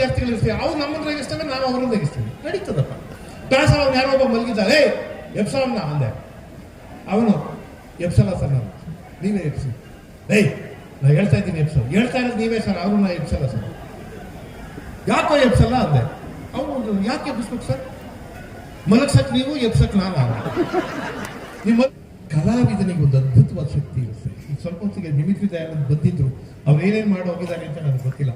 ವಿದ್ಯಾರ್ಥಿಗಳು ಇರ್ತೀವಿ, ಅವ್ರು ನಮ್ಮನ್ನ ರೇಗಿಸ್ತೇವೆ ನಾವು ಅವ್ರನ್ನ ರೇಗಿಸ್ತೀವಿ ನಡೀತದಪ್ಪ. ಕ್ಲಾಸ್ ಅವ್ರು ಯಾರೋ ಒಬ್ಬ ಮಲಗಿದ್ದಾಳೆ ಎಪ್ಸಲನ್ನ ಅಂದೆ. ಅವನು ಎಪ್ಸಲ ಸರ್ ನಾನು, ನೀವೇ ಎಪ್ಸಿ ಏಯ್, ನಾ ಹೇಳ್ತಾ ಇದ್ದೀನಿ ಎಪ್ಸಲ್ ಹೇಳ್ತಾ ಇರೋದು ನೀವೇ ಸರ್ ಅವರು ನಾ ಎಪ್ಸಲ್ಲ ಸರ್. ಯಾಕೋ ಎಪ್ಸಲ್ಲ ಅಂದೆ. ಅವನು ಯಾಕೆ ಎಬ್ಬಿಸ್ಬೇಕು ಸರ್? ಮಲಗ್ಸಕ್ ನೀವು, ಎಬ್ಸಕ್ ನಾನು. ನಿಮ್ಮ ಕಲಾವಿದನಿಗೆ ಒಂದು ಅದ್ಭುತವಾದ ಶಕ್ತಿ ಇರುತ್ತೆ. ಸ್ವಲ್ಪ ಹೊತ್ತಿಗೆ ನಿಮಿತ್ರಿ ದಯಾನಂದ್ ಬಂದಿದ್ರು. ಅವ್ರು ಏನೇನು ಮಾಡಿ ಹೋಗಿದ್ದಾರೆ ಅಂತ ನನಗೆ ಗೊತ್ತಿಲ್ಲ.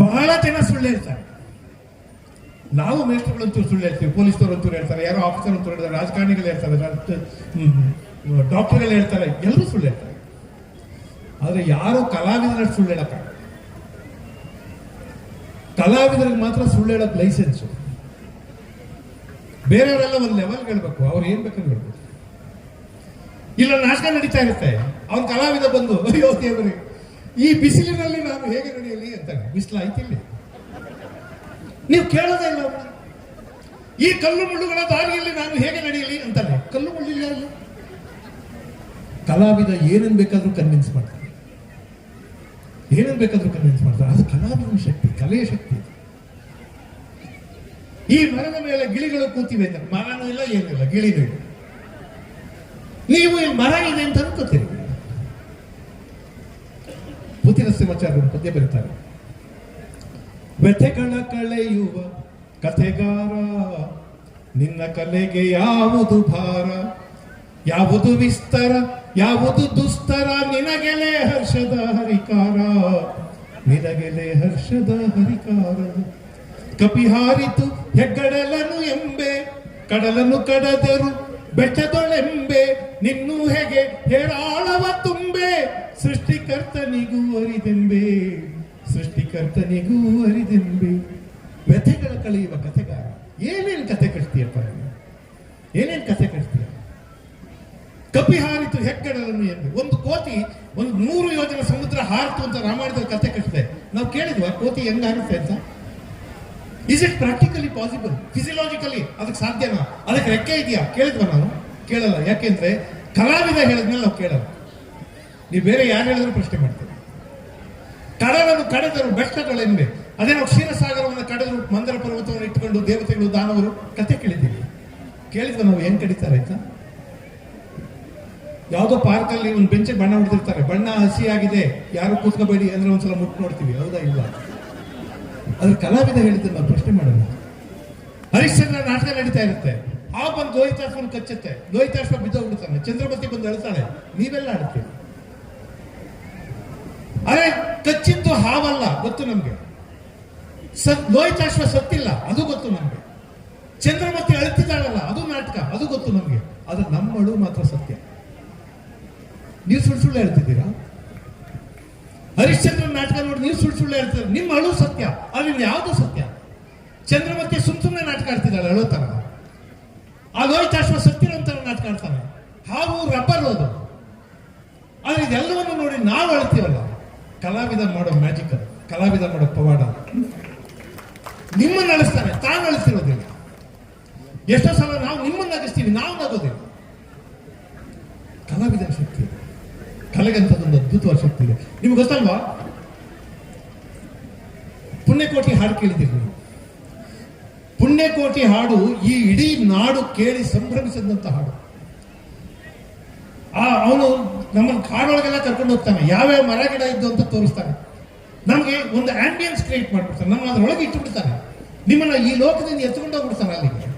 ಬಹಳ ಜನ ಸುಳ್ಳು ಹೇಳ್ತಾರೆ. ನಾವು ಮೇಸ್ಟ್ರುಗಳಂತೂ ಸುಳ್ಳು ಹೇಳ್ತೀವಿ, ಪೊಲೀಸ್ನವರಂತೂ ಹೇಳ್ತಾರೆ, ಯಾರೋ ಆಫೀಸರ್ ಅಂತೂ ಹೇಳ್ತಾರೆ, ರಾಜಕಾರಣಿಗಳು ಹೇಳ್ತಾರೆ ಡಾಕ್ಟರ್ಗಳು ಹೇಳ್ತಾರೆ, ಎಲ್ಲರೂ ಸುಳ್ಳು ಹೇಳ್ತಾರೆ. ಆದ್ರೆ ಯಾರು ಕಲಾವಿದರ ಸುಳ್ಳು ಹೇಳಕ್ಕ ಕಲಾವಿದರಿಗೆ ಮಾತ್ರ ಸುಳ್ಳು ಹೇಳಕ್ ಲೈಸೆನ್ಸು. ಬೇರೆಯವರೆಲ್ಲ ಒಂದು ಲೆವೆಲ್ ಹೇಳ್ಬೇಕು, ಅವ್ರು ಏನ್ ಬೇಕಂತ ಹೇಳ್ಬೇಕು ಇಲ್ಲ, ನಾಟಕ ನಡೀತಾ ಇರುತ್ತೆ. ಅವ್ನ ಕಲಾವಿದ ಬಂದು, ಅಯ್ಯೋ ದೇವರೇ ಈ ಬಿಸಿಲಿನಲ್ಲಿ ನಾನು ಹೇಗೆ ನಡೆಯಲಿ? ಅಂತ ಬಿಸಿಲು ಆಯ್ತಿಲ್ಲಿ. ನೀವು ಕೇಳೋದೇ ಇಲ್ಲ ಈ ಕಲ್ಲು ಮುಳ್ಳುಗಳ ದಾರಿಯಲ್ಲಿ ನಾನು ಹೇಗೆ ನಡೆಯಲಿ? ಅಂತಾನೆ. ಕಲ್ಲು ಮುಳ್ಳಿಲ್ಲ ಅಲ್ಲ ಕಲಾವಿದ ಏನನ್ ಬೇಕಾದ್ರೂ ಕನ್ವಿನ್ಸ್ ಮಾಡ್ತಾರೆ ಏನನ್ ಬೇಕಾದ್ರೂ ಕನ್ವಿನ್ಸ್ ಮಾಡ್ತಾರೆ ಅದು ಕಲಾವಿದನ ಶಕ್ತಿ, ಕಲೆಯ ಶಕ್ತಿ ಈ ಮರದ ಮೇಲೆ ಗಿಳಿಗಳು ಕೂತಿವೆ ಅಂತ. ಮರನೂ ಇಲ್ಲ, ಏನಿಲ್ಲ ಇಲ್ಲ ನೀವು ಈ ಮರ ಇದೆ ಅಂತ ಅನ್ಕೋತೀರಿ. ಪುತಿನ ಸಿಂಹಾಚಾರ್ಯರು ಪದ್ಯ ಬರೀತಾರೆ. ವ್ಯಥೆಗಳ ಕಳೆಯುವ ಕಥೆಗಾರ, ನಿನ್ನ ಕಲೆಗೆ ಯಾವುದು ಭಾರ? ಯಾವುದು ವಿಸ್ತಾರ, ಯಾವುದು ದುಸ್ತರ? ನಿನಗೆಲೆ ಹರ್ಷದ ಹರಿಕಾರ. ನಿನಗೆಲೆ ಹರ್ಷದ ಹರಿಕಾರ. ಕಪಿಹಾರಿತು ಹೆಗ್ಗಡಲನು ಎಂಬೆ, ಕಡಲನು ಕಡದರು ಬೆಟ್ಟದೊಳೆಂಬೆ, ನಿನ್ನೂ ಹೇಗೆ ಹೇರಾಳವ ತುಂಬೆ? ಸೃಷ್ಟಿಕರ್ತನಿಗೂ ಅರಿದೆಂಬೆ ಸೃಷ್ಟಿಕರ್ತನಿಗೂ ಅರಿದೆಂಬೆ ವ್ಯಥೆಗಳ ಕಳೆಯುವ ಕಥೆಗಾರ. ಏನೇನು ಕಥೆ ಕಟ್ತೀಯಪ್ಪ ಏನೇನು ಕಥೆ ಕಟ್ತೀಯ ಕಪಿ ಹಾರಿತು ಹೆಗ್ಗಡಲನ್ನು ಎಂದು ಒಂದು ಕೋತಿ, ಒಂದು ನೂರು ಯೋಜನೆ ಸಮುದ್ರ ಹಾರಿತು ಅಂತ ರಾಮಾಯಣದಲ್ಲಿ ಕಥೆ ಕಟ್ಟಿದೆ ನಾವು ಕೇಳಿದ್ವಾ, ಕೋತಿ ಹೆಂಗ ಹಾರುತ್ತೆ ಅಂತ? Is it practically possible physiologically ಅದಕ್ಕೆ ಸಾಧ್ಯನಾ? ಅದಕ್ಕೆ ರೆಕ್ಕೆ ಇದೆಯಾ? ಕೇಳಿದ್ವಾ ನಾವು? ಕೇಳಲ್ಲ. ಯಾಕೆಂದ್ರೆ ಕಲಾವಿದ ಹೇಳಿದ್ಮೇಲೆ ನಾವು ಕೇಳಲ್ಲ. ನೀವು ಬೇರೆ ಯಾರು ಹೇಳಿದ್ರು ಪ್ರಶ್ನೆ ಮಾಡ್ತೀರಿ? ಕಡಲನ್ನು ಕಡೆದರು ಬೆಟ್ಟಗಳೆಂಬೆ ಅದೇ ನಾವು ಕ್ಷೀರಸಾಗರವನ್ನು ಕಡೆದರು ಮಂದರ ಪರ್ವತವನ್ನು ಇಟ್ಟುಕೊಂಡು ದೇವತೆಗಳು ದಾನವರು? ಕತೆ ಕೇಳಿದ್ದೀವಿ ಕೇಳಿದ್ರೆ ನಾವು ಹೆಂಗ್ ಕಡಿತಾರೆ ಆಯ್ತಾ? ಯಾವುದೋ ಪಾರ್ಕಲ್ಲಿ ಒಂದು ಬೆಂಚಿಗೆ ಬಣ್ಣ ಹೊಡೆದಿರ್ತಾರೆ. ಬಣ್ಣ ಹಸಿ ಆಗಿದೆ. ಯಾರು ಕೂತ್ಕೋಬೇಡಿ ಅಂದ್ರೆ ಒಂದ್ಸಲ ಮುಟ್ಟು ನೋಡ್ತೀವಿ. ಹೌದಾ ಇಲ್ಲ ಅದ್ರ ಕಲಾವಿದ ಹೇಳಿದ್ರೆ ನಾವು ಪ್ರಶ್ನೆ ಮಾಡೋಣ. ಹರಿಶ್ಚಂದ್ರ ನಾಟಕ ನಡೀತಾ ಇರುತ್ತೆ. ಆ ಬಂದು ಲೋಹಿತಾಶ್ವನ್ ಕಚ್ಚುತ್ತೆ. ಲೋಹಿತಾಶ್ವ ಬಿದ್ದೋಗ್ಬಿಡ್ತಾನೆ. ಚಂದ್ರಮತಿ ಬಂದು ಅಳ್ತಾಳೆ. ನೀವೆಲ್ಲ ಆಡ್ತೀವಿ ಅರೆ, ಕಚ್ಚಿದ್ದು ಹಾವಲ್ಲ, ಗೊತ್ತು ನಮ್ಗೆ? ಸತ್, ಲೋಹಿತಾಶ್ವ ಸತ್ತಿಲ್ಲ, ಅದು ಗೊತ್ತು ನಮ್ಗೆ. ಚಂದ್ರಮತಿ ಅಳ್ತಿದ್ದಾಳಲ್ಲ, ಅದು ನಾಟಕ, ಅದು ಗೊತ್ತು ನಮ್ಗೆ. ಅದು ನಮ್ಮಳು ಮಾತ್ರ ಸತ್ಯ. ನೀವು ಸುಳ್ಳು ಸುಳ್ಳು ಹೇಳ್ತಿದ್ದೀರಾ? ಹರಿಶ್ಚಂದ್ರ ನಾಟಕ ನೋಡಿ ನೀವು ಸುಳ್ಳು ಸುಳ್ಳು ಹೇಳ್ತೀರ ನಿಮ್ಮ ಅಳು ಸತ್ಯ, ಅಲ್ಲಿ ಯಾವುದು ಸತ್ಯ? ಚಂದ್ರಮತಿ ಸುಮ್ ಸುಮ್ಮನೆ ನಾಟಕ ಆಡ್ತಿದ್ದಾಳೆ, ಅಳೋ ತರ ಆ ಲೋಹಿತಾಶ್ವ ಸತ್ತಿರೋಂತ ನಾಟಕ ಆಡ್ತಾನೆ ಹಾವು, ರಬ್ಬರ್ ಅದು. ಆದ್ರೆ ಇದೆಲ್ಲವನ್ನು ನೋಡಿ ನಾವು ಅಳ್ತೀವಲ್ಲ. ಕಲಾವಿದ ಮಾಡೋ ಮ್ಯಾಜಿಕ್ ಅದು. ಕಲಾವಿದ ಮಾಡೋ ಪವಾಡ ನಿಮ್ಮನ್ನು ಅಳಿಸ್ತಾನೆ ತಾನು ಅಳಿಸ್ತಿರೋದಿಲ್ಲ ಎಷ್ಟೋ ಸಲ ನಾವು ನಿಮ್ಮನ್ನ ನಗಿಸ್ತೀವಿ ನಾವು ನಗೋದಿಲ್ಲ ಕಲಾವಿದನ ಶಕ್ತಿ. ಕಲೆಗಂತದೊಂದು ಅದ್ಭುತವಾದ ಶಕ್ತಿ ಇದೆ. ನಿಮ್ಗೆ ಗೊತ್ತಲ್ವಾ? ಪುಣ್ಯಕೋಟಿ ಹಾಡು ಕೇಳಿದ್ದೀರಿ ನೀವು. ಪುಣ್ಯಕೋಟಿ ಹಾಡು ಈ ಇಡೀ ನಾಡು ಕೇಳಿ ಸಂಭ್ರಮಿಸಿದಂತ ಹಾಡು. ಆ, ಅವನು ನಮ್ಮನ್ನು ಕಾಡೊಳಗೆಲ್ಲ ಕರ್ಕೊಂಡು ಹೋಗ್ತಾನೆ. ಯಾವ್ಯಾವ ಮರ ಗಿಡ ಇದ್ದು ಅಂತ ತೋರಿಸ್ತಾನೆ. ನಮಗೆ ಒಂದು ಆಂಬಿಯನ್ಸ್ ಕ್ರಿಯೇಟ್ ಮಾಡ್ಬಿಡ್ತಾನೆ ನಮ್ಮ ಅದರೊಳಗೆ ಇಟ್ಟುಬಿಡ್ತಾನೆ. ನಿಮ್ಮನ್ನ ಈ ಲೋಕದಿಂದ ಎತ್ಕೊಂಡು ಹೋಗ್ಬಿಡ್ತಾನೆ ಅಲ್ಲಿಗೆ.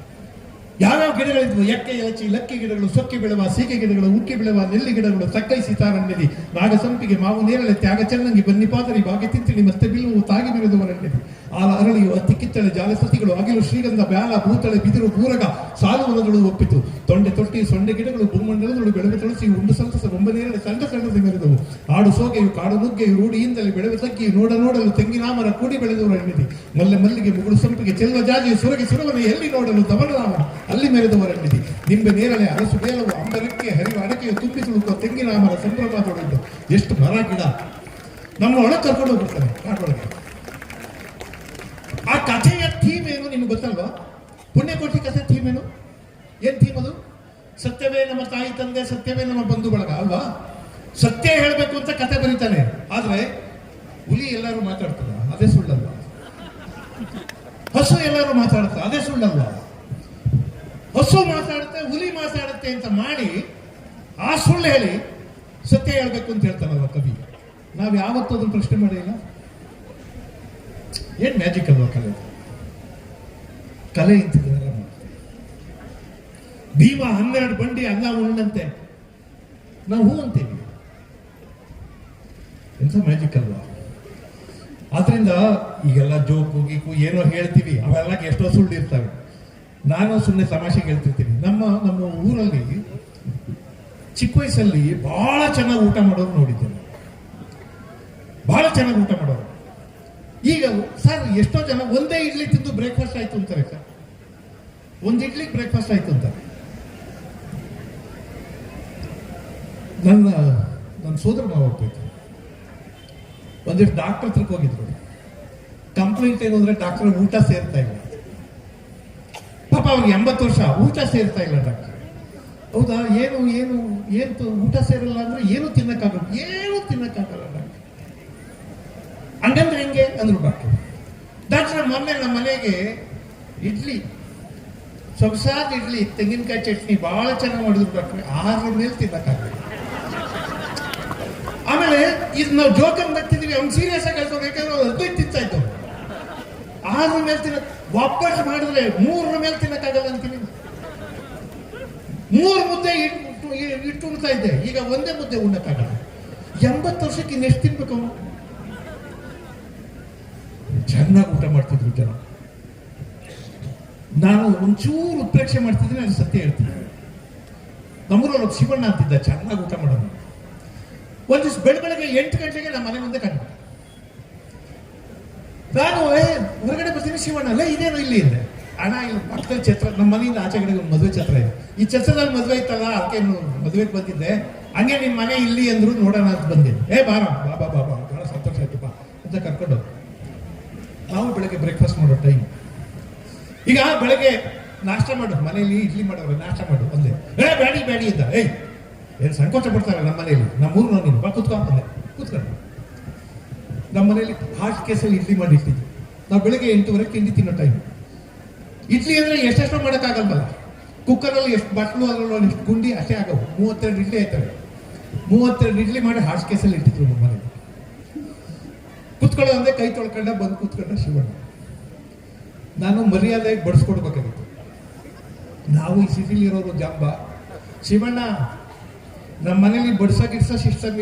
ಯಾವ್ಯಾವ ಗಿಡಗಳಿದ್ವು? ಎಕ್ಕೆ, ಎಲಚಿ, ಲಕ್ಕಿ ಗಿಡಗಳು, ಸೊಕ್ಕಿ ಬೆಳೆವ, ಸೀಕೆ ಗಿಡಗಳು, ಉಕ್ಕಿ ಬೆಳೆವ, ನೆಲ್ಲಿ ಗಿಡಗಳು, ಸಕ್ಕೈ ಸೀತಾರಣ್ಯದಿ ನಾಗಸಂಪಿಗೆ, ಮಾವು, ನೇರಳೆ, ತ್ಯಾಗ, ಚೆನ್ನಂಗಿ, ಬನ್ನಿ, ಪಾದರಿ, ಬಾಗಿ ತಿಂತಿಳಿ ಮತ್ತೆ ಬಿಲ್ಲು, ತಾಗಿ ಮೆರೆದುವರಣ್ಯದಿ ಆಲ ಅರಳಿಯು ಅತ್ತಿ ಕಿತ್ತಳೆ ಜಾಲಸತಿಗಳು ಅಗಿಲು ಶ್ರೀಗಂಧ, ಬ್ಯಾಲ, ಭೂತಳೆ, ಬಿದಿರು ಸಾಲು ಸಾಲುವನಗಳು ಒಪ್ಪಿತು. ತೊಂಡೆ ತೊಟ್ಟಿ, ಸೊಂಡೆ ಗಿಡಗಳು ಭೂಮಂಡಲದಳು ಬೆಳವೆ ತುಳಸಿ, ಉಂಡು ಸಂತಸ ಬೊಂಬ ನೇರಳೆ ಸಣ್ಣ ಸಣ್ಣದು ಮೆರೆದವು ಆಡು ಸೋಗೆಯು, ಕಾಡು ನುಗ್ಗೆಯು, ರೂಢಿಯಿಂದಲೇ ಬೆಳವೆ ತಗ್ಗಿ, ನೋಡ ನೋಡಲು ತೆಂಗಿನಾಮರ ಕೂಡಿ ಬೆಳೆದವರಣ್ಯದಿ ಮಲ್ಲೆ ಮಲ್ಲಿಗೆ ಮುಗುಳು ಸಂಪಿಗೆ ಚೆಲ್ವ ಜಾಜಿ ಸುರಗಿ ಸುರವನೆ, ಎಲ್ಲಿ ನೋಡಲು ದಮನರಾಮ ಅಲ್ಲಿ ಮೆರೆದವರಣ್ಯದಿ ನಿಂಬೆ ನೇರಳೆ, ಅರಸು ಬೇಲವು, ಅಂಬರಕ್ಕೆ ಹರಿವ ಅಡಕೆಯು ತುಂಬಿ ತುಳುಕುವ ತೆಂಗಿನಾಮರ ಸಂಭ್ರಮದೊಡದ್ದು ಎಷ್ಟು ಮರ ಗಿಡ. ನಮ್ಮ ಒಳಗೆ ಕರ್ಕೊಂಡು ಹೋಗ್ಬಿಡ್ತಾರೆ ಕಾಡೊಳಗೆ ಆ ಕಥೆಯ ಥೀಮ್ ಏನು ನಿಮ್ಗೆ ಗೊತ್ತಲ್ವಾ? ಪುಣ್ಯಕೋಟಿ ಕಥೆ ಥೀಮ್ ಏನು? ಏನ್ ಥೀಮ್ ಅದು? ಸತ್ಯವೇ ನಮ್ಮ ತಾಯಿ ತಂದೆ, ಸತ್ಯವೇ ನಮ್ಮ ಬಂಧು ಬಳಗ, ಅಲ್ವಾ? ಸತ್ಯ ಹೇಳಬೇಕು ಅಂತ ಕತೆ ಬರೀತಾನೆ. ಆದ್ರೆ ಹುಲಿ ಎಲ್ಲರೂ ಮಾತಾಡ್ತಾರೆ ಅದೇ ಸುಳ್ಳಲ್ವಾ? ಹಸು ಎಲ್ಲರೂ ಮಾತಾಡ್ತಾರೆ ಅದೇ ಸುಳ್ಳಲ್ವಾ? ಹಸು ಮಾತಾಡುತ್ತೆ, ಹುಲಿ ಮಾತಾಡುತ್ತೆ ಅಂತ ಮಾಡಿ ಆ ಸುಳ್ಳು ಹೇಳಿ ಸತ್ಯ ಹೇಳ್ಬೇಕು ಅಂತ ಹೇಳ್ತಾನಲ್ವ ಕವಿ? ನಾವು ಯಾವತ್ತೂ ಅದನ್ನು ಪ್ರಶ್ನೆ ಮಾಡಿಲ್ಲ ಏನ್ ಮ್ಯಾಜಿಕ್ ಅಲ್ವಾ ಕಲೆ? ಕಲೆ ಮಾಡುತ್ತೆ ಭೀಮ ಹನ್ನೆರಡು ಬಂಡಿ ಅನ್ನ ಉಣ್ಣಂತೆ. ನಾವು ಹೂ ಅಂತೀವಿ. ಎಂಥ ಮ್ಯಾಜಿಕ್ ಅಲ್ವಾ? ಆದ್ರಿಂದ ಈಗೆಲ್ಲ ಜೋಕು ಗೀಕು ಏನೋ ಹೇಳ್ತೀವಿ, ಅವೆಲ್ಲ ಎಷ್ಟೋ ಸುಳ್ಳು ಇರ್ತವೆ. ನಾನು ಸುಮ್ಮನೆ ತಮಾಷೆಗೆ ಹೇಳ್ತಿರ್ತೀನಿ ನಮ್ಮ ನಮ್ಮ ಊರಲ್ಲಿ ಚಿಕ್ಕ ವಯಸ್ಸಲ್ಲಿ ಬಹಳ ಚೆನ್ನಾಗಿ ಊಟ ಮಾಡೋರು ನೋಡಿದ್ದೇನೆ. ಬಹಳ ಚೆನ್ನಾಗಿ ಊಟ ಮಾಡೋರು. ಈಗ ಸರ್, ಎಷ್ಟೋ ಜನ ಒಂದೇ ಇಡ್ಲಿ ತಿಂದು ಬ್ರೇಕ್ಫಾಸ್ಟ್ ಆಯ್ತು ಅಂತಾರೆ ಸರ್. ಒಂದು ಇಡ್ಲಿ ಬ್ರೇಕ್ಫಾಸ್ಟ್ ಆಯ್ತು ಅಂತಾರೆ. ನನ್ನ ನನ್ನ ಸೋದರ ಮಾವ ಹೋಗ್ಬೇಕು ಒಂದಿಷ್ಟು ಡಾಕ್ಟರ್ ಹತ್ರಕ್ಕೆ ಹೋಗಿದ್ರು. ಕಂಪ್ಲೇಂಟ್ ಏನು ಅಂದ್ರೆ ಡಾಕ್ಟರ್ ಊಟ ಸೇರ್ತಾ ಇಲ್ಲ. ಪಾಪ ಅವ್ರಿಗೆ ಎಂಬತ್ತು ವರ್ಷ ಊಟ ಸೇರ್ತಾ ಇಲ್ಲ ಡಾಕ್ಟರ್ ಹೌದಾ? ಏನು ಏನು ಏನು ಊಟ ಸೇರಲ್ಲ ಅಂದ್ರೆ ಏನು ತಿನ್ನಕ್ಕಾಗಲ್ಲ. ಏನು ತಿನ್ನಕ್ಕಾಗಲ್ಲ ಡಾಕ್ಟರ್ ಹಂಗಂದ್ರೆ ಹೆಂಗೆ ಅಂದ್ರು ಡಾಕ್ಟ್ರು ಡಾಕ್ಟ್ರ ಮೊನ್ನೆ ನಮ್ಮ ಮನೆಗೆ ಇಡ್ಲಿ, ಸೊಗಸಾದ ಇಡ್ಲಿ, ತೆಂಗಿನಕಾಯಿ ಚಟ್ನಿ ಬಹಳ ಚೆನ್ನಾಗಿ ಮಾಡಿದ್ರು ಡಾಕ್ಟರ್. ಆದ್ರ ಮೇಲೆ ತಿನ್ನಕ್ಕಾಗಲ್ಲ ಆಮೇಲೆ ಇದು ನಾವು ಜೋಕನ್ ಬರ್ತಿದ್ವಿ, ಅವ್ನು ಸೀರಿಯಸ್ ಆಗಿ ಹೇಳ್ತಾರೆ ಯಾಕಂದ್ರೆ ಹದಿನೈದು ತಿಂತಾ ಮೇಲೆ ತಿನ್ನ, ವಾಪಸ್ ಮಾಡಿದ್ರೆ ಮೂರರ ಮೇಲೆ ತಿನ್ನಕ್ಕಾಗಲ್ಲ ಅಂತೀನಿ. ಮೂರು ಮುದ್ದೆ ಇಟ್ಟು ಇಟ್ಟು ಉಣ್ತಾ ಇದ್ದೆ. ಈಗ ಒಂದೇ ಮುದ್ದೆ ಉಣ್ಣಕ್ಕಾಗಲ್ಲ. ಎಂಬತ್ತು ವರ್ಷಕ್ಕೆ ಇನ್ನೆಷ್ಟು ತಿನ್ಬೇಕು ಅವನು? ಚೆನ್ನಾಗಿ ಊಟ ಮಾಡ್ತಿದ್ರು ಜನ. ನಾನು ಒಂಚೂರು ಉತ್ಪ್ರೇಕ್ಷೆ ಮಾಡ್ತಿದ್ರೆ ಅದು ಸತ್ಯ ಹೇಳ್ತೀನಿ. ನಮ್ಮೂರಲ್ಲಿ ಶಿವಣ್ಣ ಅಂತಿದ್ದ ಚೆನ್ನಾಗಿ ಊಟ ಮಾಡೋದು ಒಂದು ದಿವಸ ಬೆಳಗ್ಗೆ ಎಂಟು ಗಂಟೆಗೆ ನಮ್ಮ ಮನೆ ಮುಂದೆ ಕಂಡು ನಾನು ಹೊರಗಡೆ ಬರ್ತೀನಿ ಶಿವಣ್ಣ. ಅಲ್ಲ ಇದೇನು ಇಲ್ಲಿ? ಇದೆ ಅಣ್ಣ, ಇಲ್ಲಿ ಪಕ್ಕದಲ್ಲಿ ಛತ್ರ, ನಮ್ಮ ಮನೆಯಿಂದ ಆಚೆ ಕಡೆಗೆ ಒಂದು ಮದುವೆ ಛತ್ರ ಇದೆ. ಈ ಛತ್ರದಲ್ಲಿ ಮದುವೆ ಇತ್ತಲ್ಲ, ಅದಕ್ಕೆ ಮದುವೆಗೆ ಬಂದಿದ್ದೆ. ಹಂಗೆ ನಿಮ್ಮ ಮನೆ ಇಲ್ಲಿ ಅಂದ್ರು ನೋಡೋಣ ಅಂತ ಬಂದಿದ್ದೆ ಏ ಬಾರ ಬಾ ಬಾ ಬಾ ಬಾ, ಬಹಳ ಸಂತೋಷ ಆಯ್ತು ಬಾ ಅಂತ ಕರ್ಕೊಂಡು. ನಾವು ಬೆಳಗ್ಗೆ ಬ್ರೇಕ್ಫಾಸ್ಟ್ ಮಾಡೋ ಟೈಮ್ ಈಗ ಬೆಳಗ್ಗೆ ನಾಷ್ಟ ಮಾಡು, ಮನೆಯಲ್ಲಿ ಇಡ್ಲಿ ಮಾಡೋರು ನಾಷ್ಟ ಮಾಡು ಅಂದೆ ಏ, ಬ್ಯಾಡಿ ಬ್ಯಾಡಿ ಅಂತ. ಏಯ್, ಏನು ಸಂಕೋಚ ಪಡ್ತಾರೆ ನಮ್ಮ ಮನೆಯಲ್ಲಿ? ನಮ್ಮ ಊರು ನೀನು ಬಾ, ಕೂತ್ಕೊ ಅಂದೆ ಕೂತ್ಕೊಂಡು ನಮ್ಮ ಮನೆಯಲ್ಲಿ ಹಾಟ್ ಕೇಸಲ್ಲಿ ಇಡ್ಲಿ ಮಾಡಿ ಇಟ್ಟಿದ್ವಿ. ನಾವು ಬೆಳಗ್ಗೆ ಎಂಟೂವರೆಗೆ ತಿಂಡಿ ತಿನ್ನೋ ಟೈಮ್ ಇಡ್ಲಿ ಅಂದ್ರೆ ಎಷ್ಟೆಷ್ಟೋ ಮಾಡೋಕ್ಕಾಗಲ್ಲ ಕುಕ್ಕರಲ್ಲಿ ಎಷ್ಟು ಬಟ್ಲು ಅದರಲ್ಲಿ ಎಷ್ಟು ಗುಂಡಿ ಅಷ್ಟೇ ಆಗವು. ಮೂವತ್ತೆರಡು ಇಡ್ಲಿ ಆಯ್ತವೆ. ಮೂವತ್ತೆರಡು ಇಡ್ಲಿ ಮಾಡಿ ಹಾಟ್ ಕೇಸಲ್ಲಿ ಇಟ್ಟಿದ್ರು ನಮ್ಮ ಮನೆಯಲ್ಲಿ. ಕುತ್ಕೊಳ್ಳೋ ಅಂದ್ರೆ ಕೈ ತೊಳ್ಕೊಂಡೆ ಬಂದು ಕೂತ್ಕೊಂಡ ಶಿವಣ್ಣ. ನಾನು ಮರ್ಯಾದೆಗೆ ಬಡಿಸ್ಕೊಡ್ಬೇಕಾಗಿತ್ತು. ನಾವು ಈ ಸಿಟಿಲಿ ಇರೋರು ಜಾಂಬ. ಶಿವಣ್ಣ ನಮ್ಮ ಮನೇಲಿ ಬಡ್ಸ ಗಿಡ್ಸ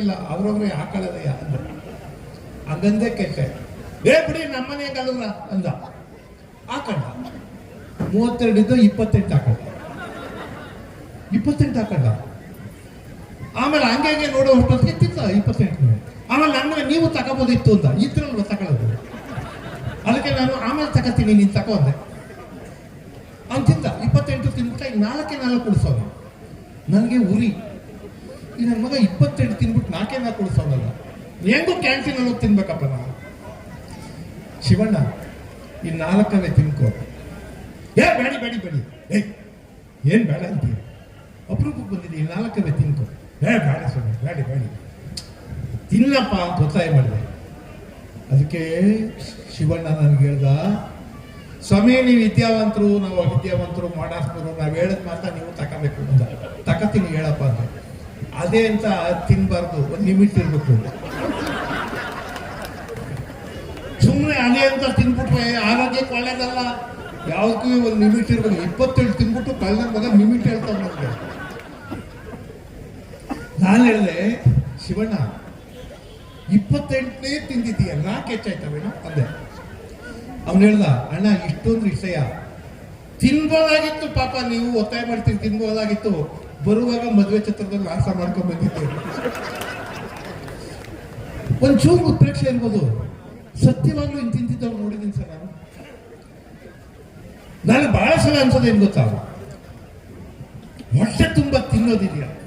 ಇಲ್ಲ ಅವ್ರವ್ರೆ ಹಾಕೊಳ್ಳೋದಯ್ಯ ಅಂದ ಹಂಗಂದೇ ಕೆಟ್ಟೆ ಏ ಬಿಡಿ ನಮ್ಮ ಮನೆ ಹೆಂಗಲ್ಲ ಅಂದ. ಹಾಕೊಂಡ ಮೂವತ್ತೆರಡಿದ್ದು ಇಪ್ಪತ್ತೆಂಟು ಹಾಕೊಂಡ ಇಪ್ಪತ್ತೆಂಟು ಹಾಕೊಂಡ ಆಮೇಲೆ ಹಂಗೆ ಹಂಗೆ ನೋಡೋ ಅಷ್ಟೊತ್ತಿಗೆ ತಿಂದ, ಇಪ್ಪತ್ತೆಂಟು ಆಮೇಲೆ ನನ್ನ ನೀವು ತಗೋಬೋದಿತ್ತು ಅಂತ ಇದ್ರಲ್ವ ತಗೊಳ್ಳೋದು. ಅದಕ್ಕೆ ನಾನು ಆಮೇಲೆ ತಗೋತೀನಿ, ನೀನು ತಗೋ ಅಂದೆ. ಅವ್ನು ಇಪ್ಪತ್ತೆಂಟು ತಿನ್ಬಿಟ್ಟ ಈಗ ನಾಲ್ಕೇ ನಾಲ್ಕು ಕುಡಿಸೋನು. ನನಗೆ ಉರಿ. ಈ ನನ್ನ ಮಗ ಇಪ್ಪತ್ತೆಂಟು ತಿನ್ಬಿಟ್ಟು ನಾಲ್ಕೇ ನಾಲ್ಕು ಕುಡಿಸೋನಲ್ಲ. ಹೆಂಗೂ ಕ್ಯಾಂಟೀನ್ ಹೋಗಿ ತಿನ್ಬೇಕಪ್ಪ ನಾನು. ಶಿವಣ್ಣ, ಈ ನಾಲ್ಕನೇ ತಿನ್ಕೋ. ಏ, ಬೇಡಿ ಬೇಡಿ ಬೇಡಿ. ಏಯ್, ಏನು ಬೇಡ ಅಂತೀವಿ ಅಪರೂಪಕ್ಕೆ ಬಂದಿದ್ದೀನಿ ಈ ನಾಲ್ಕನೇ ತಿನ್ಕೋ. ಏ ಬೇಡ ಸ್ವಾಮಿ ಬೇಡಿ ಬೇಡಿ. ತಿನ್ನಪ್ಪ ಅಂತ ಒತ್ತಾಯ ಮಾಡಿದೆ ಅದಕ್ಕೆ ಶಿವಣ್ಣ ನನಗೆ ಹೇಳ್ದ, ಸ್ವಾಮಿ, ನೀವು ವಿದ್ಯಾವಂತರು, ನಾವು ಅವಿದ್ಯಾವಂತರು ಮಾಡಾಸ್ನರು ನಾವು ಹೇಳದ್ ಮಾತ್ರ ನೀವು ತಗೋಬೇಕು ಅಂತ. ತಕತೀನಿ, ಹೇಳಪ್ಪ ಅಂತ. ಅದೇ ಅಂತ ತಿನ್ಬಾರ್ದು, ಒಂದು ಲಿಮಿಟ್ ಇರ್ಬೇಕು. ಸುಮ್ಮನೆ ಅದೇ ಅಂತ ತಿನ್ಬಿಟ್ರೆ ಆರೋಗ್ಯಕ್ಕೆ ಒಳ್ಳೇದಲ್ಲ. ಯಾವುದಕ್ಕೂ ಒಂದು ಲಿಮಿಟ್ ಇರಬೇಕು. ಇಪ್ಪತ್ತೇಳು ತಿನ್ಬಿಟ್ಟು ಕಳ್ಳ ಮಗ ಲಿಮಿಟ್ ಹೇಳ್ತಾವ ನನಗೆ ನಾನು ಹೇಳಿದೆ, ಶಿವಣ್ಣ, ಇಪ್ಪತ್ತೆಂಟನೇ ತಿಂದಿದ್ದೀಯ ನಾಲ್ಕು ಹೆಚ್ಚಾಯ್ತವೇನು? ಅಂದೆ. ಅವನು ಹೇಳ್ದ, ಅಣ್ಣ, ಇಷ್ಟೊಂದು ವಿಷಯ. ತಿನ್ಬೋದಾಗಿತ್ತು, ಪಾಪ, ನೀವು ಒತ್ತಾಯ ಮಾಡ್ತೀರಿ, ತಿನ್ಬೋದಾಗಿತ್ತು. ಬರುವಾಗ ಮದುವೆ ಚಿತ್ರದಲ್ಲಿ ನಾಶ ಮಾಡ್ಕೊಂಡ್ ಬಂದಿದ್ದೆ. ಒಂಚೂರು ಉತ್ಪ್ರೇಕ್ಷೆ ಇರ್ಬೋದು. ಸತ್ಯವಾಗ್ಲೂ ಇನ್ ತಿಂತಿದ್ದವ್ರು ನೋಡಿದ್ದೀನಿ ಸರ್ ನಾನು. ನಾನು ಬಹಳ ಸಲ ಅನ್ಸೋದು ಏನ್ ಗೊತ್ತಾ? ಹೊಟ್ಟೆ ತುಂಬ ತಿನ್ನೋದಿದೆಯಾ?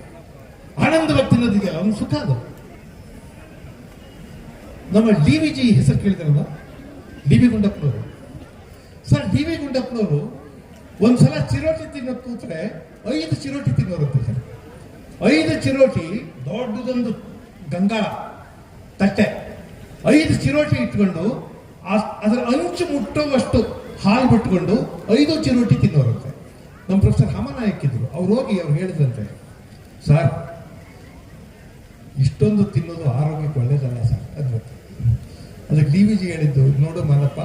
ಆನಂದವಾಗಿ ತಿನ್ನೋದಿದೆಯಲ್ಲ ಅವ್ನು ಸುಖ ಅದು. ನಮ್ಮ ಡಿ ವಿ ಜಿ ಹೆಸರು ಕೇಳಿದ್ರಲ್ಲ ಡಿ ವಿ ಗುಂಡಪ್ಪನವರು. ಸರ್, ಡಿ ವಿ ಗುಂಡಪ್ಪನವರು ಒಂದ್ಸಲ ಚಿರೋಟಿ ತಿನ್ನೋದು ಕೂತ್ರೆ ಐದು ಚಿರೋಟಿ ತಿನ್ನೋರು ಸರ್ ಐದು ಚಿರೋಟಿ ದೊಡ್ಡದೊಂದು ಗಂಗಾಳ, ತಟ್ಟೆ. ಐದು ಚಿರೋಟಿ ಇಟ್ಕೊಂಡು ಅದರ ಅಂಚು ಮುಟ್ಟುವಷ್ಟು ಹಾಲು ಬಿಟ್ಕೊಂಡು ಐದು ಚಿರೋಟಿ ತಿನ್ನೋರಂತೆ ನಮ್ಮ ಪ್ರೊಫೆಸರ್ ಹಮನಾಯಕ್ ಇದ್ರು ಅವ್ರು ಹೋಗಿ ಅವ್ರು ಹೇಳಿದ್ರಂತೆ ಸರ್ ಇಷ್ಟೊಂದು ತಿನ್ನೋದು ಆರೋಗ್ಯಕ್ಕೆ ಒಳ್ಳೇದಲ್ಲ ಸರ್ ಅದ್ಬಿಟ್ಟು ಅದಕ್ಕೆ ಡಿ ವಿ ಜಿ ಹೇಳಿದ್ದು, ನೋಡು ಮಾನಪ್ಪ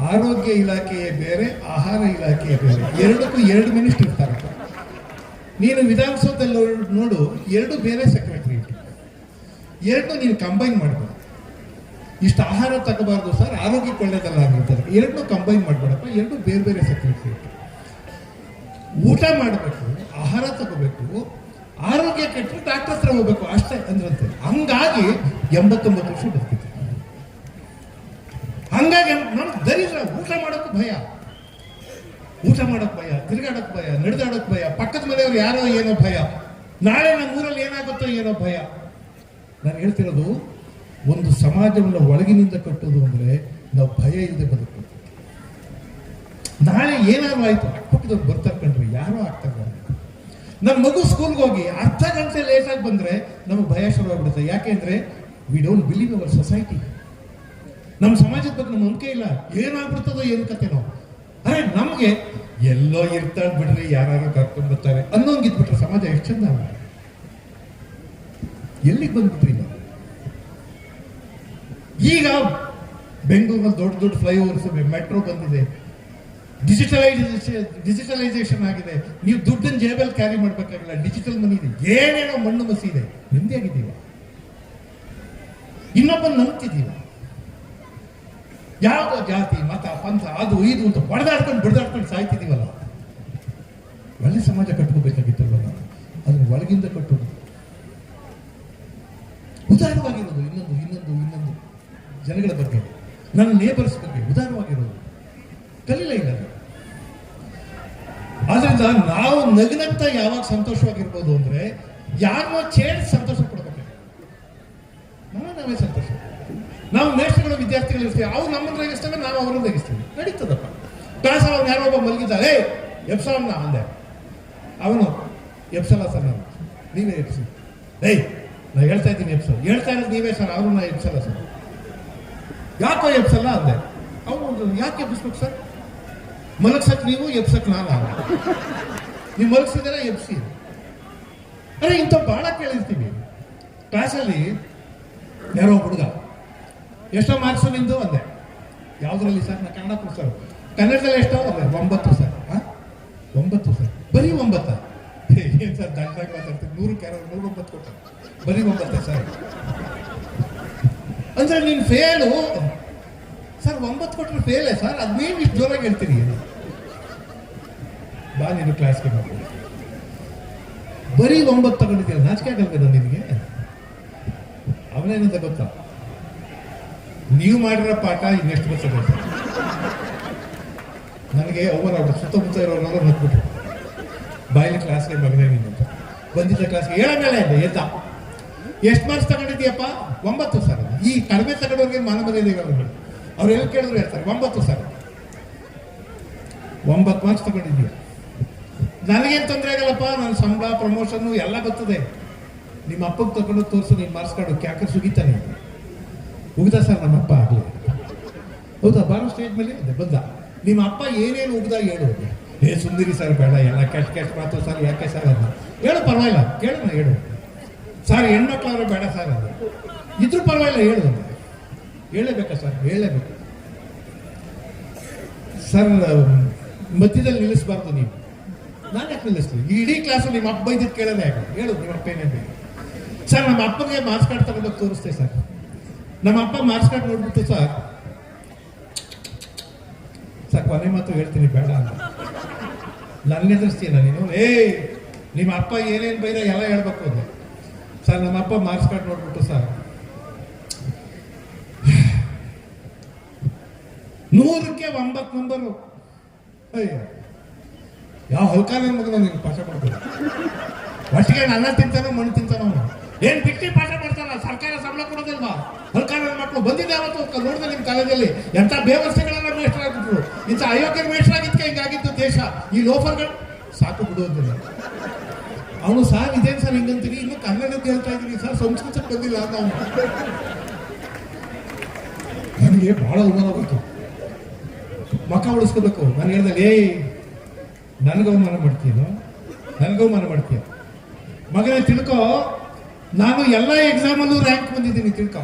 ಆರೋಗ್ಯ ಇಲಾಖೆಯೇ ಬೇರೆ, ಆಹಾರ ಇಲಾಖೆಯೇ ಬೇರೆ. ಎರಡಕ್ಕೂ ಎರಡು ಮಿನಿಸ್ಟರ್ ಇರ್ತಾರೆ. ನೀನು ವಿಧಾನಸೌಧದಲ್ಲಿ ನೋಡು- ನೋಡು, ಎರಡು ಬೇರೆ ಸೆಕ್ರೆಟರಿ ಎರಡು ನೀನು ಕಂಬೈನ್ ಮಾಡಬೇಕು. ಇಷ್ಟು ಆಹಾರ ತಗೋಬಾರ್ದು ಸರ್, ಆರೋಗ್ಯಕ್ಕೆ ಒಳ್ಳೇದಲ್ಲ ಆಗಿರ್ತಾರೆ ಎರಡನ್ನೂ ಕಂಬೈನ್ ಮಾಡಬೇಡಪ್ಪ, ಎರಡು ಬೇರೆ ಬೇರೆ ಸೆಕ್ರೆಟರಿ ಊಟ ಮಾಡಬೇಕು, ಆಹಾರ ತಗೋಬೇಕು ಆರೋಗ್ಯ ಕೆಟ್ಟರೆ ಡಾಕ್ಟರ್ ಹತ್ರ ಹೋಗ್ಬೇಕು. ಅಷ್ಟೇ ಅಂದ್ರಂತೆ. ಹಂಗಾಗಿ ಎಂಬತ್ತೊಂಬತ್ತು ವರ್ಷ ಬದುಕಿತ್ತು. ಹಂಗಾಗಿ ನಮ್ಗೆ ದರಿದ್ರ ಊಟ ಮಾಡೋಕ್ಕೂ ಭಯ. ಊಟ ಮಾಡೋಕ್ ಭಯ ತಿರುಗಾಡಕ್ ಭಯ ನಡೆದಾಡಕ್ ಭಯ, ಪಕ್ಕದ ಮನೆಯವ್ರು ಯಾರೋ ಏನೋ ಭಯ. ನಾಳೆ ನಮ್ಮ ಊರಲ್ಲಿ ಏನಾಗುತ್ತೋ ಏನೋ ಭಯ. ನಾನು ಹೇಳ್ತಿರೋದು, ಒಂದು ಸಮಾಜವನ್ನು ಒಳಗಿನಿಂದ ಕಟ್ಟೋದು ಅಂದ್ರೆ ನಾವು ಭಯ ಇಲ್ಲದೆ ಬದುಕಬೇಕು. ನಾಳೆ ಏನಾದ್ರು ಆಯಿತು ಅಕ್ಕಪಕ್ಕದವ್ರು ಬರ್ತಾರೆ ಕಣ್ರಿ, ಯಾರೋ ಆಗ್ತಾರೆ ನನ್ನ ಮಗು ಸ್ಕೂಲ್ಗೆ ಹೋಗಿ ಅರ್ಧ ಗಂಟೆ ಲೇಟಾಗಿ ಬಂದ್ರೆ ನಮಗೆ ಭಯ ಶುರುವಾಗ್ಬಿಡುತ್ತೆ ಅಂದರೆ we don't believe our society ನಮ್ಮ ಸಮಾಜದ ಬಗ್ಗೆ ನಮ್ಮ ನಂಬಿಕೆ ಇಲ್ಲ. ಏನಾಗ್ಬಿಡ್ತದೋ ಏನು ಕತೆನೋ. ಅರೆ, ನಮಗೆ ಎಲ್ಲೋ ಇರ್ತಾಳೆ ಬಿಡ್ರಿ ಯಾರು ಕರ್ಕೊಂಡು ಬರ್ತಾರೆ ಅನ್ನೋಂಗಿದ್ಬಿಟ್ರೆ ಸಮಾಜ ಎಷ್ಟು ಚಂದ? ಎಲ್ಲಿಗೆ ಬಂದ್ಬಿಟ್ರಿ ಈಗ ಬೆಂಗಳೂರಲ್ಲಿ ದೊಡ್ಡ ದೊಡ್ಡ ಫ್ಲೈಓವರ್ಸ್ ಮೆಟ್ರೋ ಬಂದಿದೆ. ಡಿಜಿಟಲೈಸೇಷನ್ ಡಿಜಿಟಲೈಸೇಷನ್ ಆಗಿದೆ. ನೀವು ದುಡ್ಡನ್ನು ಜೇಬಲ್ಲಿ ಕ್ಯಾರಿ ಮಾಡಬೇಕಾಗಿಲ್ಲ. ಡಿಜಿಟಲ್ ಮನಿ ಇದೆ. ಏನೇನೋ ಮಣ್ಣು ಮಸಿ ಇದೆ ನೆಮ್ಮದಿಯಾಗಿದ್ದೀವ ಇನ್ನೊಬ್ಬನ ನಂಬ್ತಿದ್ದೀವ ಯಾವ ಜಾತಿ, ಮತ, ಪಂಥ, ಅದು, ಇದು ಅಂತ ಬಡದಾಡ್ಕೊಂಡು ಬಡದಾಡ್ಕೊಂಡು ಸಾಯ್ತಿದ್ದೀವಲ್ಲ? ಒಳ್ಳೆ ಸಮಾಜ ಕಟ್ಕೋಬೇಕಾಗಿತ್ತಲ್ವ ನಾವು? ಅದನ್ನು ಒಳಗಿಂದ ಕಟ್ಟೋದು. ಉದಾರವಾಗಿರೋದು ಇನ್ನೊಂದು ಇನ್ನೊಂದು ಇನ್ನೊಂದು ಜನಗಳ ಬಗ್ಗೆ, ನನ್ನ ನೇಬರ್ಸ್ ಬಗ್ಗೆ ಉದಾರವಾಗಿರೋದು. ಕಲೀಲ ಇಲ್ಲ. ಆದ್ರಿಂದ ನಾವು ನಗ್ನಗ್ತಾ ಯಾವಾಗ ಸಂತೋಷವಾಗಿರ್ಬೋದು ಅಂದ್ರೆ ಯಾರನ್ನೋ ಚೇರ್ ಸಂತೋಷ ಪಡ್ಬೇಕು. ನಾವು ನಾವೇ ಸಂತೋಷ. ನಾವು ಮೇಷ್ಟ್ರುಗಳು ವಿದ್ಯಾರ್ಥಿಗಳು ಇರ್ತೀವಿ. ಅವ್ರು ನಮ್ಮನ್ನ ರೇಗಿಸ್ತೇವೆ ನಾವು ಅವ್ರನ್ನ ರೇಗಿಸ್ತೀವಿ ನಡೀತದಪ್ಪ. ಕ್ಲಾಸ್ ಅವ್ನು ಯಾರೋ ಒಬ್ಬ ಮಲಗಿದ್ದಾರೆ, ಏಯ್ ಎಪ್ಸಲನ್ನ ಅಂದೆ. ಅವನು ಎಪ್ಸಲ ಸರ್ ನಾನು, ನೀವೇ ಎಪ್ಸಿ ಏಯ್, ನಾ ಹೇಳ್ತಾ ಇದ್ದೀನಿ ಎಪ್ಸಲ್ ಹೇಳ್ತಾ ಇರೋದು ನೀವೇ ಸರ್ ಅವರು ನಾ ಎಪ್ಸಲ್ಲ ಸರ್. ಯಾಕೋ ಎಪ್ಸಲ್ಲ ಅಂದೆ. ಅವನು, ಯಾಕೆ ಎಪ್ಪಿಸ್ಬೇಕು ಸರ್? ಮಲಗ್ಸಕ್ ನೀವು, ಎಬ್ಸಕ್ ನಾನು ಅಂದೆ. ನೀವು ಮಲಗಿಸಿದಾರ ಎಬ್ಸಿ. ಅರೆ, ಇಂಥ ಭಾಳ ಕೇಳಿರ್ತೀವಿ. ಕ್ಲಾಸಲ್ಲಿ ಯಾರೋ ಹುಡುಗ, ಎಷ್ಟೋ ಮಾರ್ಕ್ಸು ನಿಂದು ಅಂದೆ. ಯಾವುದರಲ್ಲಿ ಸರ್ ನಾ ಕನ್ನಡ ಸರ್ ಕನ್ನಡದಲ್ಲಿ ಎಷ್ಟೋ ಅಂದೆ. ಒಂಬತ್ತು ಸರ್ ಹಾಂ ಒಂಬತ್ತು ಸರ್ ಬರೀ ಒಂಬತ್ತ. ಏನು ಸರ್ ದಂಡಾಗಿ ಮಾತಾಡ್ತೀನಿ ನೂರು ಕ್ಯಾರ ನೂರ ಒಂಬತ್ತು ಕೊಟ್ಟ. ಬರೀ ಒಂಬತ್ತ ಸರ್ ಅಂದ್ರೆ ನೀನು ಫೇಲು ಸರ್ ಒಂಬತ್ತು ಕೊಟ್ಟರೆ ಫೇಲೇ ಸರ್ ಅದ್ನೇನು ಇಷ್ಟು ಜೋರಾಗಿ ಹೇಳ್ತೀರಿ. ಬಾ, ನೀನು ಕ್ಲಾಸ್ಗೆ ಮಾಡಿ ಬರೀ ಒಂಬತ್ತು ತಗೊಂಡಿದ್ದೀರ ನಾಚಿಕೆ ಆಗಲ್ವೇನೋ ನಿನಗೆ? ಅವನೇನಂತ ಗೊತ್ತಾ? ನೀವು ಮಾಡಿರೋ ಪಾಠ ಇನ್ನೆಷ್ಟು ಗೊತ್ತಾಗ ನನಗೆ ಅವರ ಅವ್ರ ಸುತ್ತಮುತ್ತ ಇರೋರೆಲ್ಲ ನಕ್ಬಿಟ್ರು ಬಾಯಿಲಿ ಕ್ಲಾಸ್ಗೆ ಮಗನೇ ನೀನು ಅಂತ. ಬಂದಿದ್ದ ಕ್ಲಾಸ್ಗೆ ಹೇಳೋಣ ಮೇಲೆ ಇದೆ ಎತ್ತ ಎಷ್ಟು ಮಾರ್ಕ್ಸ್ ತಗೊಂಡಿದ್ದೀಯಪ್ಪ? ಒಂಬತ್ತು ಸರ್. ಈ ಕಡಿಮೆ ತಗೊಂಡವ್ರಿಗೆ ಮಾನ ಮರ್ಯಾದೆ ಅವ್ರು ಎಲ್ಲಿ ಕೇಳಿದ್ರು ಹೇಳ್ತಾರೆ, ಒಂಬತ್ತು ಸರ್. ಒಂಬತ್ತು ಮಾರ್ಕ್ಸ್ ತಗೊಂಡಿದ್ಯಾ ನನಗೇನು ತೊಂದರೆ ಆಗಲ್ಲಪ್ಪ? ನನ್ನ ಸಂಬಳ ಪ್ರಮೋಷನ್ನು ಎಲ್ಲ ಬರ್ತದೆ. ನಿಮ್ಮ ಅಪ್ಪಗೆ ತಗೊಂಡು ತೋರಿಸು, ನೀನು ಮಾರ್ಸ್ಕೊಂಡು ಕ್ಯಾಕರ್ ಸುಗಿತಾನೆ. ಉಗ್ದ ಸರ್ ನಮ್ಮ ಅಪ್ಪ ಆಗಲಿ. ಹೌದಾ? ಬಾರೋ ಸ್ಟೇಜ್ ಮೇಲೆ ಅದೇ ಬಂದ. ನಿಮ್ಮ ಅಪ್ಪ ಏನೇನು ಉಗ್ದ ಹೇಳು. ಏ, ಸುಂದರಿ ಸರ್, ಬೇಡ. ಎಲ್ಲ ಕ್ಯಾಶ್ ಕ್ಯಾಶ್ ಮಾತು ಸರ್, ಯಾಕೆ ಸರ್ ಅದ? ಹೇಳು, ಪರವಾಗಿಲ್ಲ. ಕೇಳೋಣ, ಹೇಳು. ಸರ್, ಹೆಣ್ಮಕ್ಳಾದ್ರೆ ಬೇಡ ಸರ್ ಅದು. ಇದ್ರೂ ಪರವಾಗಿಲ್ಲ, ಹೇಳು. ಅಂದೆ ಹೇಳಲೇಬೇಕಾ ಸರ್? ಹೇಳಲೇಬೇಕು ಸರ್, ಮಧ್ಯದಲ್ಲಿ ನಿಲ್ಲಿಸಬಾರ್ದು ನೀವು. ನಾನು ಯಾಕೆ ನಿಲ್ಲಿಸ್ತೀನಿ? ಈ ಇಡೀ ಕ್ಲಾಸಲ್ಲಿ ನಿಮ್ಮ ಅಪ್ಪ ಇದ್ದಿದ್ದು ಕೇಳಲ್ಲ ಯಾಕೆ? ಹೇಳು, ನಿಮ್ಮ ಅಪ್ಪ ಏನೇ ಸರ್, ನಮ್ಮ ಅಪ್ಪಗೆ ಮಾರ್ಕ್ಸ್ ಕಾರ್ಡ್ ತಗೊಂಡೋಗಿ ತೋರಿಸ್ತೇವೆ ಸರ್ ನಮ್ಮ ಅಪ್ಪ ಮಾರ್ಕ್ಸ್ ಕಾರ್ಡ್ ನೋಡ್ಬಿಟ್ಟು ಸರ್ ಸರ್ ಕೊನೆ ಮಾತು ಹೇಳ್ತೀನಿ, ಬೇಡ ಅಂತ. ನನ್ನ ಎದುರಿಸ್ತೀನ ನೀನು? ಏಯ್, ನಿಮ್ಮ ಅಪ್ಪ ಏನೇನು ಬೈದ ಎಲ್ಲ ಹೇಳ್ಬೇಕು ಅಂದೆ. ಸರ್, ನಮ್ಮ ಅಪ್ಪ ಮಾರ್ಕ್ಸ್ ಕಾರ್ಡ್ ನೋಡ್ಬಿಟ್ಟು ಸರ್ ನೂರಕ್ಕೆ ಒಂಬತ್ತು ನಂಬರು ಅಯ್ಯೋ. ಯಾವ ಹೊಲ್ಕಾಲ ಮಗನ ನಿನ್ ಪಾಠ ಮಾಡ್ತೀನಿ ಒಟ್ಟಿಗೆ ಅನ್ನ ತಿಂತಾನೋ, ಮಣ್ಣು ತಿಂತಾನೋ ಅವನು. ಏನ್ ಬಿಟ್ಟಿ ಪಾಠ ಮಾಡ್ತಾನ? ಸರ್ಕಾರ ಸಂಬಳ ಕೊಡೋದಿಲ್ವಾ? ಹೊಲ್ಕಾಲ ಮಕ್ಕಳು ಬಂದಿದ್ದೆ ಅವತ್ತು ನೋಡಿದೆ ನಿಮ್ಮ ಕಾಲೇಜಲ್ಲಿ. ಎಂತ ಬೇವರ್ಸೆಗಳೆಲ್ಲ ಮೇಷ್ಟ್ರಾಗ್ಬಿಟ್ರು ಇಂಥ ಅಯೋಗ್ಯರ ಆಗಿದ್ಕೆ ಹಿಂಗಾಗಿತ್ತು ದೇಶ. ಈ ಲೋಫರ್ಗಳು ಸಾಕು ಬಿಡೋದಿಲ್ಲ ಅವನು ಸರ್ ಇದೇನು ಸರ್ ಹಿಂಗಂತೀರಿ? ಇನ್ನು ಕನ್ನಡಕ್ಕೆ ಹೇಳ್ತಾ ಇದೀನಿ ಸರ್, ಸಂಸ್ಕೃತಕ್ಕೆ ಬಂದಿಲ್ಲ ಅಂತ ಅವನು. ನನಗೆ ಬಹಳ ಅವಮಾನ ಬಂತು ಮಕ್ಕ ಉಳಿಸ್ಕೋಬೇಕು. ನಾನು ಹೇಳ್ದೆ ಏ ನನಗೆ ಅವಮಾನ ಮಾಡ್ತೀನೋ ನನಗೂ ಅವಮಾನ ಮಾಡ್ತೀಯ? ಮಗನೇ ತಿಳ್ಕೊ. ನಾನು ಎಲ್ಲ ಎಕ್ಸಾಮಲ್ಲೂ ರ್ಯಾಂಕ್ ಬಂದಿದ್ದೀನಿ, ತಿಳ್ಕೊ.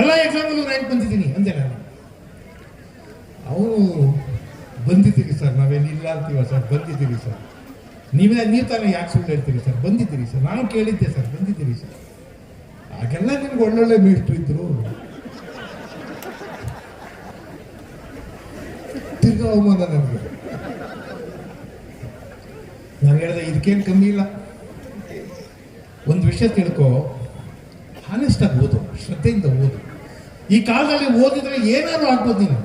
ಎಲ್ಲ ಎಕ್ಸಾಮಲ್ಲೂ ರ್ಯಾಂಕ್ ಬಂದಿದ್ದೀನಿ, ಅಂದೆ ನಾನು. ಅವರು ಬಂದಿದ್ದೀರಿ ಸರ್, ನಾವೇನು ಇಲ್ಲ ಅಂತೀವ ಸರ್? ಬಂದಿದ್ದೀರಿ ಸರ್. ನೀವೇ, ನೀವು ತಾನೇ ಯಾಕೆ ಸುಳ್ಳು ಹೇಳ್ತೀರಿ ಸರ್? ಬಂದಿದ್ದೀರಿ ಸರ್. ನಾನು ಕೇಳಿದ್ದೆ ಸರ್, ಬಂದಿದ್ದೀರಿ ಸರ್. ಆಗೆಲ್ಲ ನಿಮ್ಗೆ ಒಳ್ಳೊಳ್ಳೆ ಮೇಷ್ಟ್ರು ಇದ್ರು. ತಿರ್ಗಾ ಅವಮಾನ ನನಗೆ ನಾನು ಹೇಳಿದೆ ಇದಕ್ಕೇನು ಕಮ್ಮಿ ಇಲ್ಲ. ಒಂದು ವಿಷಯ ತಿಳ್ಕೊ. ಹಾನೆಸ್ಟ್ ಆಗಿ ಓದು, ಶ್ರದ್ಧೆಯಿಂದ ಓದು. ಈ ಕಾಲದಲ್ಲಿ ಓದಿದ್ರೆ ಏನಾದ್ರು ಆಗ್ಬೋದು ನೀನು.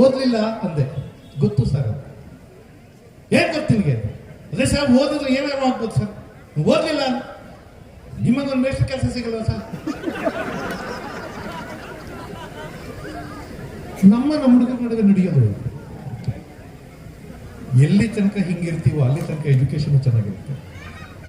ಓದಲಿಲ್ಲ ಅಂದೆ, ಗೊತ್ತು ಸರ್ ಏನು ಗೊತ್ತು ನಿನಗೆ? ಅದೇ ಸರ್ ಓದಿದ್ರೆ ಏನಾದ್ರು ಆಗ್ಬೋದು ಸರ್ ಓದಲಿಲ್ಲ? ನಿಮಗೊಂದು ಮೇಷ್ಟ್ರ ಕೆಲಸ ಸಿಗಲ್ಲ ಸರ್ ನಮ್ಮ ನಮ್ಮ ಹುಡುಗರ ನಡುವೆ ನಡೆಯೋದು. ಎಲ್ಲಿ ತನಕ ಹಿಂಗಿರ್ತೀವೋ ಅಲ್ಲಿ ತನಕ ಎಜುಕೇಶನ್ ಚೆನ್ನಾಗಿರುತ್ತೆ.